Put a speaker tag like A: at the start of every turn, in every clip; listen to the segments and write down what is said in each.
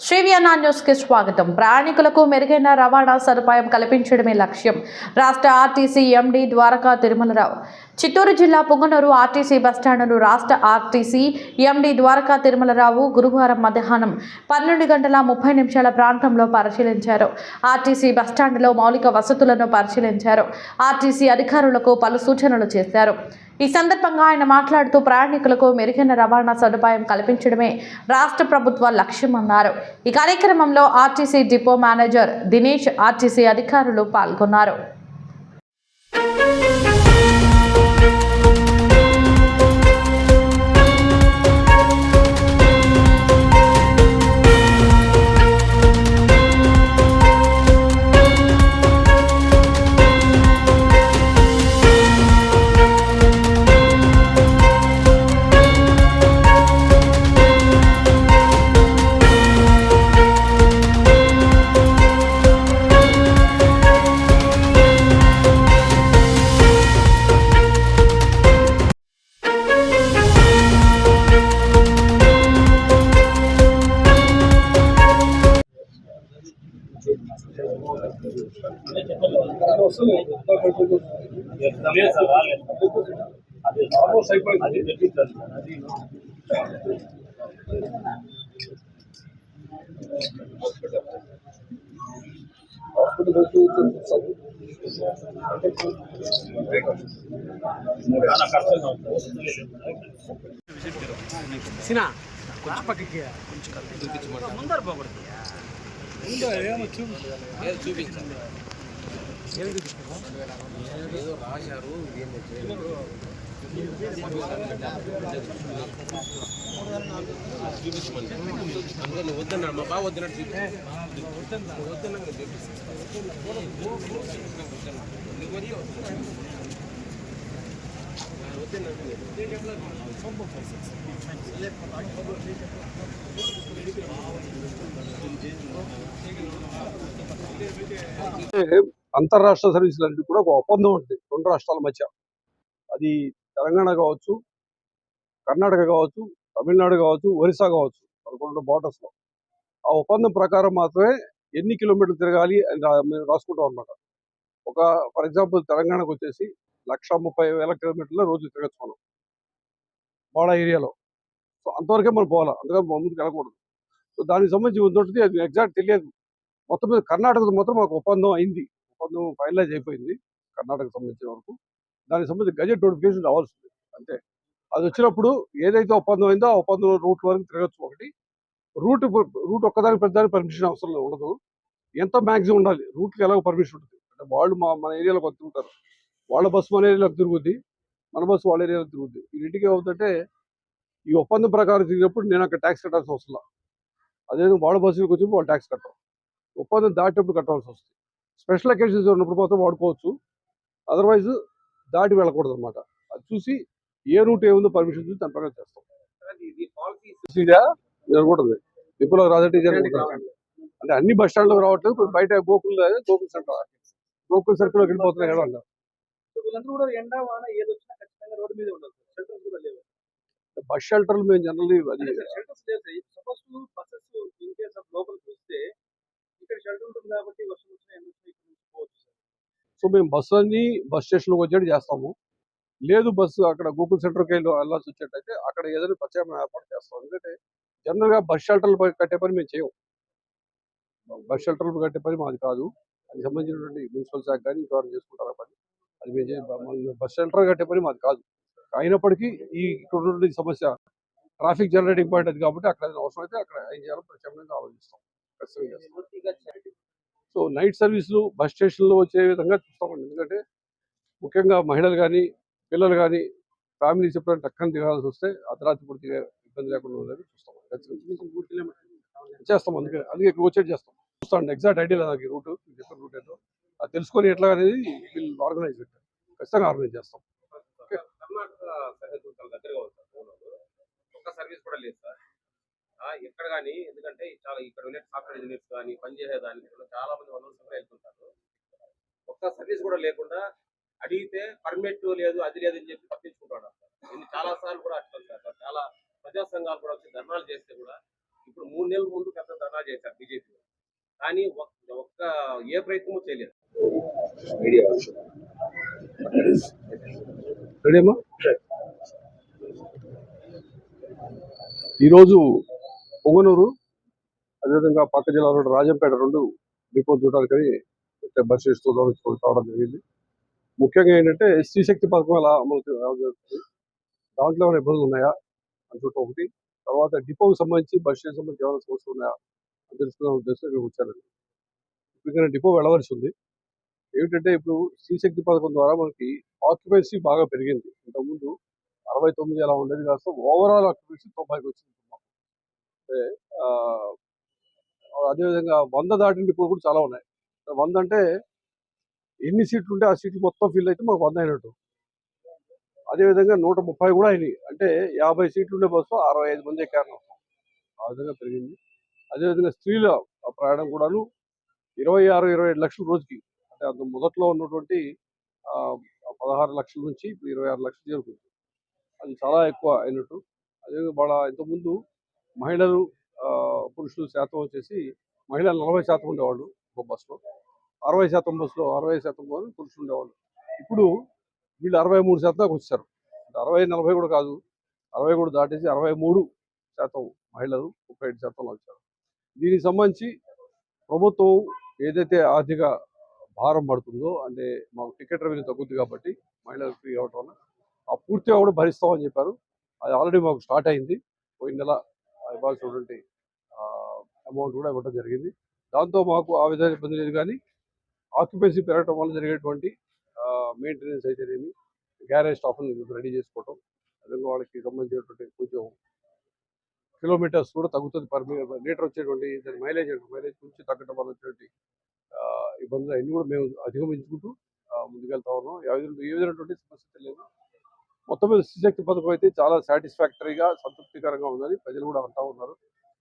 A: శ్రీవియన్నా న్యూస్కి స్వాగతం. ప్రయాణికులకు మెరుగైన రవాణా సదుపాయం కల్పించడమే లక్ష్యం. రాష్ట్ర ఆర్టీసీ ఎండీ ద్వారకా తిరుమలరావు. చిత్తూరు జిల్లా పుంగనూరు ఆర్టీసీ బస్టాండును రాష్ట్ర ఆర్టీసీ ఎండీ ద్వారకా తిరుమలరావు గురువారం మధ్యాహ్నం పన్నెండు గంటల ముప్పై నిమిషాల ప్రాంతంలో పరిశీలించారు. ఆర్టీసీ బస్టాండులో మౌలిక వసతులను పరిశీలించారు. ఆర్టీసీ అధికారులకు పలు సూచనలు చేశారు. ఈ సందర్భంగా ఆయన మాట్లాడుతూ ప్రయాణికులకు మెరుగైన రవాణా సదుపాయం కల్పించడమే రాష్ట్ర ప్రభుత్వ లక్ష్యమన్నారు. ఈ కార్యక్రమంలో RTC depot manager Dinesh RTC అధికారులు పాల్గొన్నారు.
B: సినా కొంచెం పక్కకి కొంచెం ముందర పోకూడదు. చూపించాలి ఏదో రాశారు అందుకని వద్దన్నాడు మా బావ వద్దన్నాడు చూపించాను వద్దన్నా
C: అంతర్రాష్ట్ర సర్వీసులు అంటే కూడా ఒక ఒప్పందం ఉంటుంది. రెండు రాష్ట్రాల మధ్య. అది తెలంగాణ కావచ్చు కర్ణాటక కావచ్చు తమిళనాడు కావచ్చు ఒరిస్సా కావచ్చు పదకొండు borders ఆ ఒప్పందం ప్రకారం మాత్రమే ఎన్ని కిలోమీటర్లు తిరగాలి అని మేము రాసుకుంటాం అనమాట ఒక ఫర్ ఎగ్జాంపుల్ తెలంగాణకు వచ్చేసి లక్ష ముప్పై వేల కిలోమీటర్ల రోజు తిరగచ్చు మనం. బాడా ఏరియాలో. సో అంతవరకే మనం పోవాలి. అందుకని ముందుకు వెళ్ళకూడదు. సో దానికి సంబంధించి ఉంటుంది అది ఎగ్జాక్ట్ తెలియదు. మొత్తం మీద కర్ణాటకతో మాత్రం మాకు ఒప్పందం అయింది. ఒప్పందం ఫైనలైజ్ అయిపోయింది కర్ణాటక సంబంధించిన వరకు. దానికి సంబంధించి గజెట్ నోటిఫికేషన్ రావాల్సింది అంతే. అది వచ్చినప్పుడు ఏదైతే ఒప్పందం అయిందో ఆ ఒప్పందం రూట్ వరకు తిరగచ్చు ఒకటి. రూట్ రూట్ ఒక్కదానికి పెద్దదానికి పర్మిషన్ అవసరం ఉండదు. ఎంత మ్యాక్సిమం ఉండాలి? రూట్కి ఎలాగో పర్మిషన్ ఉంటుంది. అంటే వాళ్ళు మా మన ఏరియాలో వస్తుంటారు వాళ్ళ బస్సు మన ఏరియాలోకి తిరుగుద్ది మన బస్సు వాళ్ళ ఏరియాలో తిరుగుద్ది. ఈ ఇంటికి ఏమవుతుందంటే ఈ ఒప్పందం ప్రకారం తిరిగినప్పుడు నేను అక్కడ ట్యాక్స్ కట్టాల్సి వస్తున్నా అదేవిధంగా వాళ్ళ బస్సులకు వచ్చి వాళ్ళు ట్యాక్స్ కట్టాం ఒప్పందం దాటేటప్పుడు కట్టాల్సి వస్తుంది. స్పెషల్ అకేషన్స్ ఉన్నప్పుడు మాత్రం వాడుకోవచ్చు. అదర్వైజ్ దాటి వెళ్ళకూడదు అనమాట అది చూసి ఏ రూట్ ఏముందో పర్మిషన్ చూసి దాని ప్రకారం చేస్తాం. ఇప్పుడు రాజటి అంటే అన్ని బస్ స్టాండ్లకు రావట్లేదు. బయట గోకుల్ గోకుల్ సెంటర్. గోకుల్ సర్కిల్ వెళ్ళిపోతున్నాయి కదా
B: లేవు.
C: బస్ షెల్టర్లు మేము జనరల్లీ అది
B: షెల్టర్స్ లేవు suppose buses in case of లోపల చూస్తే ఇక్కడ షెల్టర్ ఉంటుంది కాబట్టి వర్షం వచ్చినా ఎండ వచ్చినా ఇక్కడ నుంచి పోవచ్చు సార్
C: సో మేము బస్సు అన్ని బస్ స్టేషన్కి వచ్చేట్టు చేస్తాము. లేదు బస్సు అక్కడ గూగుల్ సెంటర్కి వెళ్ళి వెళ్ళాల్సి వచ్చేటైతే అక్కడ ఏదైనా ప్రత్యేకమైన ఏర్పాటు చేస్తాం. ఎందుకంటే జనరల్గా బస్ షెల్టర్లు కట్టే పని మేము చేయము. బస్ షెల్టర్లు కట్టే పని మాది కాదు. అది సంబంధించినటువంటి మున్సిపల్ శాఖ కానీ ఇంకెవరు చేసుకుంటారు పని? అది మేము బస్ షెల్టర్ కట్టే పని మాది కాదు. అయినప్పటికీ ఈ ఇక్కడ సమస్య ట్రాఫిక్ జనరేటింగ్ పాయింట్ అది కాబట్టి అక్కడ అవసరం అయితే అక్కడ ఏం చేయాలో ప్రత్యేకంగా ఆలోచిస్తాం. ఖచ్చితంగా చేస్తాం. సో నైట్ సర్వీసులు బస్ స్టేషన్లో వచ్చే విధంగా చూస్తామండి. ఎందుకంటే ముఖ్యంగా మహిళలు కానీ పిల్లలు కానీ ఫ్యామిలీస్ ఎప్పుడైనా టక్కన దిగాల్సి వస్తే అర్ధరాత్రి పూర్తి ఇబ్బంది లేకుండా ఉండేది చూస్తాం. చేస్తాం. అందుకే అందుకే ఇక్కడ వచ్చేది చేస్తాం. చూస్తాం ఎగ్జాక్ట్ ఐడియా లేదు నాకు రూట్ చెప్పిన రూట్ ఏదో అది తెలుసుకొని ఎట్లా అనేది వీళ్ళు ఆర్గనైజ్ పెట్టారు ఖచ్చితంగా ఆర్గనైజ్ చేస్తాం.
D: కర్ణాటక సరిహద్దు చాలా దగ్గరగా. ఒక్క సర్వీస్ కూడా లేదు సార్. ఎక్కడ కానీ ఎందుకంటే చాలా ఇక్కడ ఉండే సాఫ్ట్వేర్ ఇంజనీర్స్ కానీ పనిచేసే దానికి కూడా చాలా మంది వందల సంవత్సరాలు వెళ్తుంటారు. ఒక్క సర్వీస్ కూడా లేకుండా అడిగితే పర్మిట్ లేదు అది లేదు అని చెప్పి సార్ నేను చాలా సార్లు కూడా అట్లా సార్ చాలా ప్రజా సంఘాలు కూడా వచ్చి ధర్నాలు చేస్తే కూడా ఇప్పుడు మూడు నెలల ముందు పెద్ద ధర్నా చేశారు బీజేపీ కానీ ఒక్క ఒక్క ఏ ప్రయత్నమూ చేయలేదు.
C: ఈరోజు పొంగనూరు అదేవిధంగా పక్క జిల్లాలో రాజంపేట రెండు డిపో చూడడానికి బస్ ఇస్తూ రావడం జరిగింది. ముఖ్యంగా ఏంటంటే స్త్రీ శక్తి పథకం ఎలా అమలు జరుగుతుంది. దాంట్లో ఏమైనా ఇబ్బందులు ఉన్నాయా? అని చూడటం ఒకటి. తర్వాత డిపోకి సంబంధించి బస్ స్టేషన్ సంబంధించి ఏమైనా సమస్యలు ఉన్నాయా? అని తెలుసుకునే ఉద్దేశం ఇక్కడ వచ్చాను ఇప్పుడు డిపో వెళ్ళవలసి ఉంది. ఏమిటంటే ఇప్పుడు స్త్రీ శక్తి పథకం ద్వారా మనకి ఆక్యుపెన్సీ బాగా పెరిగింది. ఇంతకుముందు అరవై తొమ్మిది అలా ఉండేది కాస్త ఓవరాల్ ఆక్యుపెన్సీ తొంభైకి వచ్చింది. అదేవిధంగా వంద దాటిన డిపోలు కూడా చాలా ఉన్నాయి. వంద అంటే ఎన్ని సీట్లు ఉంటే ఆ సీట్లు మొత్తం ఫిల్ అయితే మాకు వంద అయినట్టు. అదేవిధంగా నూట ముప్పై కూడా అయినాయి. అంటే యాభై సీట్లు ఉండే బస్సు అరవై ఐదు మంది ఎక్కారు ఆ విధంగా పెరిగింది. అదేవిధంగా స్త్రీల ప్రయాణం కూడాను ఇరవై ఆరు ఇరవై ఏడు లక్షల రోజుకి. అంటే అంత మొదట్లో ఉన్నటువంటి పదహారు లక్షల నుంచి ఇప్పుడు ఇరవై ఆరు లక్షలు చేరుకుంది. అది చాలా ఎక్కువ అయినట్టు. అదే వాళ్ళ ఇంతకుముందు మహిళలు పురుషులు శాతం వచ్చేసి మహిళలు నలభై శాతం ఉండేవాళ్ళు ఒక బస్సులో. అరవై శాతం బస్సులో అరవై శాతం మంది పురుషులు ఉండేవాళ్ళు. ఇప్పుడు వీళ్ళు అరవై మూడు శాతం దాకా వచ్చారు అరవై నలభై కూడా కాదు. అరవై కూడా దాటేసి అరవై మూడు శాతం మహిళలు ముప్పై ఐదు శాతంలో వచ్చారు. దీనికి సంబంధించి ప్రభుత్వం ఏదైతే ఆర్థిక భారం పడుతుందో అంటే మాకు టికెట్ రెవెన్యూ తగ్గుద్ది కాబట్టి మహిళలు ఫ్రీ అవటం వల్ల ఆ పూర్తిగా కూడా భరిస్తామని చెప్పారు. అది ఆల్రెడీ మాకు స్టార్ట్ అయింది. పోయిన నెల ఇవ్వాల్సినటువంటి అమౌంట్ కూడా ఇవ్వడం జరిగింది. దాంతో మాకు ఆ విధంగా ఇబ్బంది లేదు కానీ ఆక్యుపెన్సీ పెరగడం వల్ల జరిగేటువంటి మెయింటెనెన్స్ అయితేనేమి గ్యారేజ్ స్టాఫ్ని రెడీ చేసుకోవటం అదేవిధంగా వాళ్ళకి సంబంధించినటువంటి కొంచెం కిలోమీటర్స్ కూడా తగ్గుతుంది పర్ లీటర్ వచ్చేటువంటి దాని మైలేజ్ మైలేజ్ కొంచెం తగ్గడం వల్ల వచ్చేటువంటి ఇబ్బందులు అన్నీ కూడా మేము అధిగమించుకుంటూ ముందుకెళ్తా ఉన్నాం. ఏ విధంగా- ఏ విధమైనటువంటి సమస్య లేదు మొత్తం మీద శక్తి పథకం అయితే చాలా సాటిస్ఫాక్టరీగా సంతృప్తికరంగా ఉందని ప్రజలు కూడా అంటూ ఉన్నారు.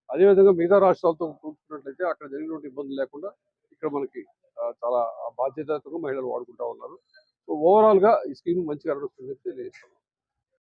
C: అదేవిధంగా మిగతా రాష్ట్రాలతో చూసుకున్నట్లయితే అక్కడ జరిగినటువంటి ఇబ్బందులు లేకుండా ఇక్కడ మనకి చాలా బాధ్యతగా మహిళలు వాడుకుంటా ఉన్నారు. సో ఓవరాల్గా ఈ స్కీమ్ మంచిగా నడుస్తుందని తెలియజేస్తున్నాం